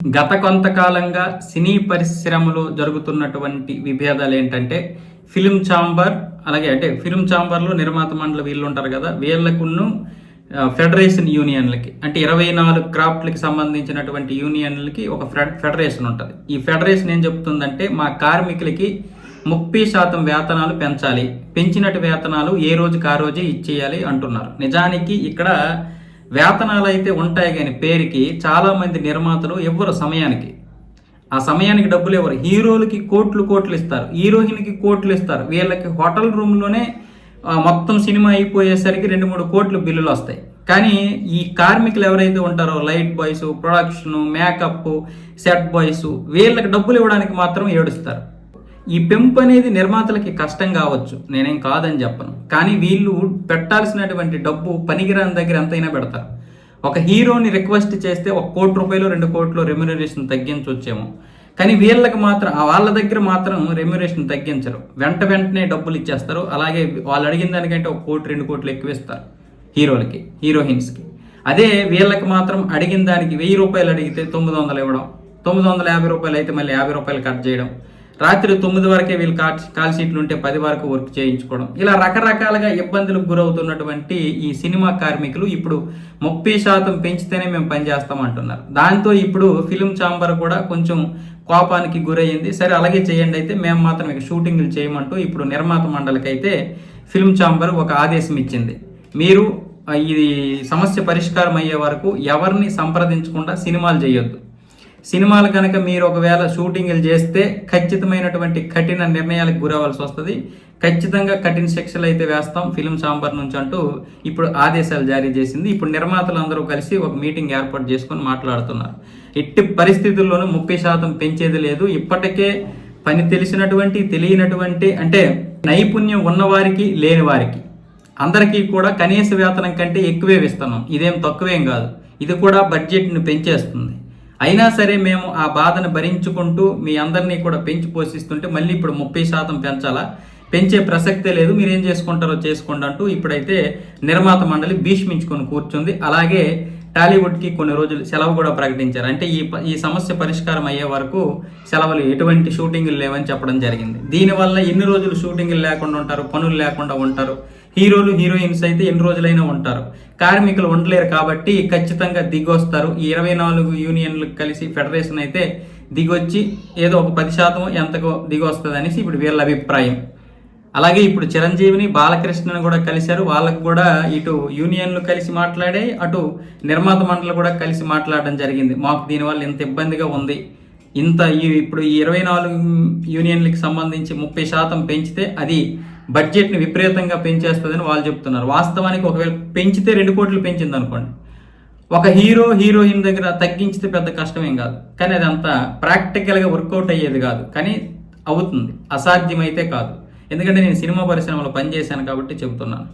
గత కొంతకాలంగా సినీ పరిశ్రమలో జరుగుతున్నటువంటి విభేదాలు ఏంటంటే ఫిలిం ఛాంబర్ అలాగే అంటే ఫిలిం ఛాంబర్లో నిర్మాత మండలి వీళ్ళు ఉంటారు కదా వీళ్ళకును ఫెడరేషన్ యూనియన్లకి అంటే ఇరవై నాలుగు క్రాఫ్ట్లకి సంబంధించినటువంటి యూనియన్లకి ఒక ఫెడ- ఫెడరేషన్ ఉంటుంది. ఈ ఫెడరేషన్ ఏం చెప్తుందంటే మా కార్మికులకి ముప్పై శాతం వేతనాలు పెంచాలి. పెంచినట్టు వేతనాలు ఏ రోజుకి ఆ రోజే ఇచ్చేయాలి అంటున్నారు. నిజానికి ఇక్కడ వేతనాలు అయితే ఉంటాయి కానీ పేరుకి చాలామంది నిర్మాతలు ఇవ్వరు సమయానికి. ఆ సమయానికి డబ్బులు ఇవ్వరు హీరోలకి కోట్లు కోట్లు ఇస్తారు. హీరోయిన్కి కోట్లు ఇస్తారు. వీళ్ళకి హోటల్ రూమ్లోనే మొత్తం సినిమా అయిపోయేసరికి రెండు మూడు కోట్లు బిల్లులు వస్తాయి. కానీ ఈ కార్మికులు ఎవరైతే ఉంటారో light boys production makeup set boys వీళ్ళకి డబ్బులు ఇవ్వడానికి మాత్రం ఏడుస్తారు. ఈ పెంపు అనేది నిర్మాతలకి కష్టం కావచ్చు నేనేం కాదని చెప్పను. కానీ వీళ్ళు పెట్టాల్సినటువంటి డబ్బు పనికిరాని దగ్గర ఎంతైనా పెడతారు. ఒక హీరోని రిక్వెస్ట్ చేస్తే ఒక కోటి రూపాయలు రెండు కోట్లు రెమ్యునరేషన్ తగ్గించవచ్చేమో కానీ వీళ్ళకి మాత్రం వాళ్ళ దగ్గర మాత్రం రెమ్యునరేషన్ తగ్గించరు. వెంట వెంటనే డబ్బులు ఇచ్చేస్తారు. అలాగే వాళ్ళు అడిగిన దానికంటే ఒక కోటి రెండు కోట్లు ఎక్కువ ఇస్తారు హీరోలకి హీరోయిన్స్కి. అదే వీళ్ళకి మాత్రం అడిగిన దానికి వెయ్యి రూపాయలు అడిగితే తొమ్మిది వందలు ఇవ్వడం తొమ్మిది వందల యాభై రూపాయలు అయితే మళ్ళీ యాభై రూపాయలు కట్ చేయడం. రాత్రి తొమ్మిది వరకే వీళ్ళు కాల్ కాల్ షీట్లు ఉంటే పది వరకు వర్క్ చేయించుకోవడం. ఇలా రకరకాలుగా ఇబ్బందులకు గురవుతున్నటువంటి ఈ సినిమా కార్మికులు ఇప్పుడు ముప్పై శాతం పెంచితేనే మేము పనిచేస్తాం అంటున్నారు. దాంతో ఇప్పుడు ఫిలిం ఛాంబర్ కూడా కొంచెం కోపానికి గురయ్యింది సరే అలాగే చేయండి అయితే మేము మాత్రం ఇక షూటింగ్లు చేయమంటూ ఇప్పుడు నిర్మాత మండలికి అయితే ఫిల్మ్ ఛాంబర్ ఒక ఆదేశం ఇచ్చింది. మీరు ఇది సమస్య పరిష్కారం అయ్యే వరకు ఎవరిని సంప్రదించకుండా సినిమాలు చేయొద్దు. సినిమాలు కనుక మీరు ఒకవేళ షూటింగ్లు చేస్తే ఖచ్చితమైనటువంటి కఠిన నిర్ణయాలకు గురవ్వాల్సి వస్తుంది. ఖచ్చితంగా కఠిన శిక్షలు అయితే వేస్తాం. ఫిలిం సాంబార్ నుంచి అంటూ ఇప్పుడు ఆదేశాలు జారీ చేసింది. ఇప్పుడు నిర్మాతలు అందరూ కలిసి ఒక మీటింగ్ ఏర్పాటు చేసుకొని మాట్లాడుతున్నారు. ఎట్టి పరిస్థితుల్లోనూ ముప్పై శాతం పెంచేది లేదు. ఇప్పటికే పని తెలిసినటువంటి తెలియనటువంటి అంటే నైపుణ్యం ఉన్నవారికి లేని వారికి అందరికీ కూడా కనీస వేతనం కంటే ఎక్కువే ఇస్తున్నాం ఇదేం తక్కువేం కాదు. ఇది కూడా బడ్జెట్ను పెంచేస్తుంది. అయినా సరే మేము ఆ బాధను భరించుకుంటూ మీ అందరినీ కూడా పెంచి పోషిస్తుంటే మళ్ళీ ఇప్పుడు ముప్పై శాతం పెంచాలా? పెంచే ప్రసక్తే లేదు మీరు ఏం చేసుకుంటారో చేసుకోండి అంటూ ఇప్పుడైతే నిర్మాత మండలి భీష్మించుకొని కూర్చుంది. అలాగే టాలీవుడ్కి కొన్ని రోజులు సెలవు కూడా ప్రకటించారు. అంటే ఈ ప- ఈ సమస్య పరిష్కారం అయ్యే వరకు సెలవులు ఎటువంటి షూటింగ్లు లేవని చెప్పడం జరిగింది. దీనివల్ల ఎన్ని రోజులు షూటింగ్లు లేకుండా ఉంటారు పనులు లేకుండా ఉంటారు. హీరోలు హీరోయిన్స్ అయితే ఎన్ని రోజులైనా ఉంటారు. కార్మికులు ఉండలేరు కాబట్టి ఖచ్చితంగా దిగొస్తారు. ఈ ఇరవై నాలుగు యూనియన్లు కలిసి ఫెడరేషన్ అయితే దిగొచ్చి ఏదో ఒక పది శాతం ఎంతకో దిగొస్తుంది అనేసి ఇప్పుడు వీళ్ళ అభిప్రాయం. అలాగే ఇప్పుడు చిరంజీవిని బాలకృష్ణని కూడా కలిశారు. వాళ్ళకు కూడా ఇటు యూనియన్లు కలిసి మాట్లాడే అటు నిర్మాత మండలి కూడా కలిసి మాట్లాడడం జరిగింది. మాకు దీనివల్ల ఇంత ఇబ్బందిగా ఉంది. ఇంత ఈ ఇప్పుడు ఈ ఇరవై నాలుగు యూనియన్లకి సంబంధించి ముప్పై శాతం పెంచితే అది బడ్జెట్ని విపరీతంగా పెంచేస్తుందని వాళ్ళు చెప్తున్నారు. వాస్తవానికి ఒకవేళ పెంచితే రెండు కోట్లు పెంచింది అనుకోండి ఒక హీరో హీరోయిన్ దగ్గర తగ్గించితే పెద్ద కష్టమేం కాదు. కానీ అది అంత ప్రాక్టికల్గా వర్కౌట్ అయ్యేది కాదు. కానీ అవుతుంది. అసాధ్యమైతే కాదు. ఎందుకంటే నేను సినిమా పరిశ్రమలో పనిచేశాను కాబట్టి చెబుతున్నాను.